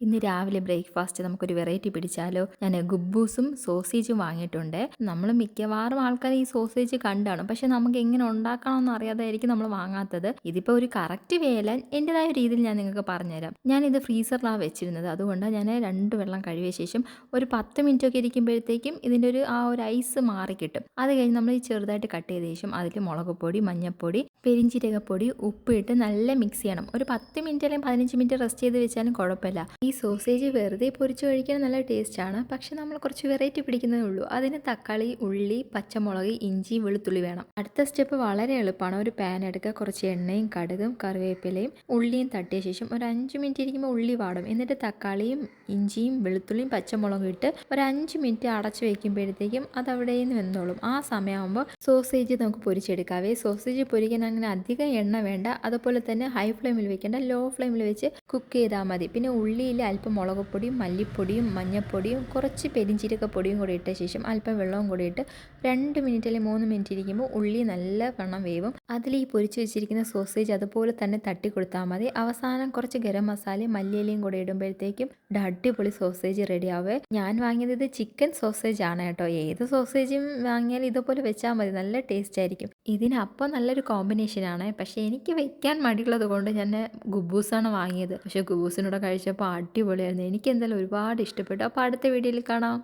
ഇന്ന് രാവിലെ ബ്രേക്ക്ഫാസ്റ്റ് നമുക്കൊരു വെറൈറ്റി പിടിച്ചാലോ. ഞാൻ ഗുബൂസും സോസേജും വാങ്ങിയിട്ടുണ്ട്. നമ്മൾ മിക്കവാറും ആൾക്കാർ ഈ സോസേജ് കണ്ടാണ്. പക്ഷെ നമുക്ക് എങ്ങനെ ഉണ്ടാക്കണമെന്ന് അറിയാതായിരിക്കും നമ്മൾ വാങ്ങാത്തത്. ഇതിപ്പോൾ ഒരു കറക്റ്റ് വേല എന്റെതായ രീതിയിൽ ഞാൻ നിങ്ങൾക്ക് പറഞ്ഞുതരാം. ഞാനിത് ഫ്രീസറിലാണ് വെച്ചിരുന്നത്. അതുകൊണ്ട് ഞാൻ രണ്ട് വെള്ളം കഴിവിയ ശേഷം ഒരു പത്ത് മിനിറ്റ് ഒക്കെ ഇരിക്കുമ്പോഴത്തേക്കും ഇതിന്റെ ഒരു ആ ഒരു ഐസ് മാറി കിട്ടും. അത് കഴിഞ്ഞ് നമ്മൾ ഈ ചെറുതായിട്ട് കട്ട് ചെയ്ത ശേഷം അതിൽ മുളക് പൊടി മഞ്ഞൾപ്പൊടി പെരിഞ്ചീരകപ്പൊടി ഉപ്പിട്ട് നല്ല മിക്സ് ചെയ്യണം. ഒരു പത്ത് മിനിറ്റ് അല്ലെങ്കിൽ പതിനഞ്ച് മിനിറ്റ് റെസ്റ്റ് ചെയ്ത് വെച്ചാലും കുഴപ്പമില്ല. ഈ സോസേജ് വെറുതെ പൊരിച്ച് കഴിക്കാൻ നല്ല ടേസ്റ്റാണ്. പക്ഷെ നമ്മൾ കുറച്ച് വെറൈറ്റി പിടിക്കുന്നതേ ഉള്ളൂ. അതിന് തക്കാളി ഉള്ളി പച്ചമുളക് ഇഞ്ചി വെളുത്തുള്ളി വേണം. അടുത്ത സ്റ്റെപ്പ് വളരെ എളുപ്പമാണ്. ഒരു പാൻ എടുക്കുക. കുറച്ച് എണ്ണയും കടുകും കറിവേപ്പിലയും ഉള്ളിയും തട്ടിയ ശേഷം ഒരു അഞ്ച് മിനിറ്റ് ഇരിക്കുമ്പോൾ ഉള്ളി വാടും. എന്നിട്ട് തക്കാളിയും ഇഞ്ചിയും വെളുത്തുള്ളിയും പച്ചമുളകും ഇട്ട് ഒരു അഞ്ച് മിനിറ്റ് അടച്ചു വയ്ക്കുമ്പോഴത്തേക്കും അത് അവിടെ നിന്ന് വെന്തോളും. ആ സമയമാകുമ്പോൾ സോസേജ് നമുക്ക് പൊരിച്ചെടുക്കാവേ. സോസേജ് പൊരിക്കാൻ അങ്ങനെ അധികം എണ്ണ വേണ്ട. അതുപോലെ തന്നെ ഹൈ ഫ്ലെയിമിൽ വെക്കേണ്ട ലോ ഫ്ലെയിമിൽ വെച്ച് കുക്ക് ചെയ്താൽ മതി. പിന്നെ ഉള്ളിയിൽ അല്പം മുളക് പൊടിയും മല്ലിപ്പൊടിയും മഞ്ഞൾപ്പൊടിയും കുറച്ച് പെരിഞ്ചീരകപ്പൊടിയും കൂടി ഇട്ട ശേഷം അല്പം വെള്ളവും കൂടി ഇട്ട് രണ്ട് മിനിറ്റ് അല്ലെങ്കിൽ മൂന്ന് മിനിറ്റ് ഇരിക്കുമ്പോൾ ഉള്ളി നല്ല വണ്ണം വേവും. അതിൽ ഈ പൊരിച്ചു വെച്ചിരിക്കുന്ന സോസേജ് അതുപോലെ തന്നെ തട്ടി കൊടുത്താൽ മതി. അവസാനം കുറച്ച് ഗരം മസാലയും മല്ലിയിലയും കൂടെ ഇടുമ്പോഴത്തേക്കും അടിപൊളി സോസേജ് റെഡി ആവേ. ഞാൻ വാങ്ങിയത് ഇത് ചിക്കൻ സോസേജ് ആണ് കേട്ടോ. ഏത് സോസേജും വാങ്ങിയാൽ ഇതുപോലെ വെച്ചാൽ മതി. നല്ല ടേസ്റ്റ് ആയിരിക്കും. ഇതിനപ്പം നല്ലൊരു കോമ്പിനേഷനാണ് പക്ഷേ എനിക്ക് വെക്കാൻ മടിയുള്ളത് കൊണ്ട് ഞാൻ ഗുബൂസാണ് വാങ്ങിയത്. പക്ഷേ ഗുബൂസിനോട് കഴിച്ചപ്പോൾ അടിപൊളിയായിരുന്നു. എനിക്ക് എന്തായാലും ഒരുപാട് ഇഷ്ടപ്പെട്ടു. അപ്പോൾ അടുത്ത വീഡിയോയിൽ കാണാം.